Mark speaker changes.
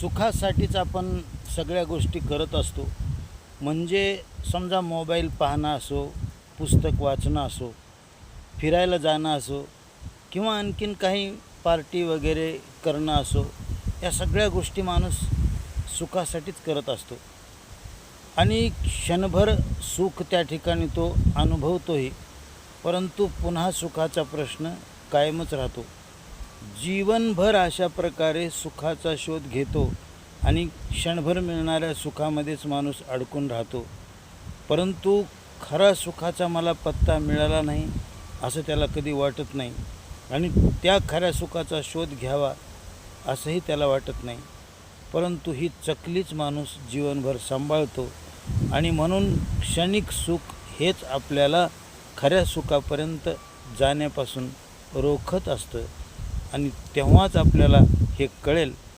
Speaker 1: सुखासाठीच आपण सगळ्या गोष्टी करत असतो. म्हणजे समजा मोबाईल पाहणं असो पुस्तक वाचणं असो फिरायला जाणं असो किंवा आणखीन काही पार्टी वगैरे करणं असो या सगळ्या गोष्टी माणूस सुखासाठीच करत असतो. आणि क्षणभर सुख त्या ठिकाणी तो अनुभवतोही परंतु पुन्हा सुखाचा प्रश्न कायमच राहतो. जीवनभर अशा प्रकारे सुखाचा शोध घेतो आणि क्षणभर मिळणाऱ्या सुखामध्येच माणूस अडकून राहतो. परंतु खरा सुखाचा मला पत्ता मिळाला नाही असं त्याला कधी वाटत नाही. आणि त्या खऱ्या सुखाचा शोध घ्यावा असंही त्याला वाटत नाही. परंतु ही चकलीच माणूस जीवनभर सांभाळतो आणि म्हणून क्षणिक सुख हेच आपल्याला खऱ्या सुखापर्यंत जाण्यापासून रोखत असतं. आणि तेव्हाच आपल्याला हे कळेल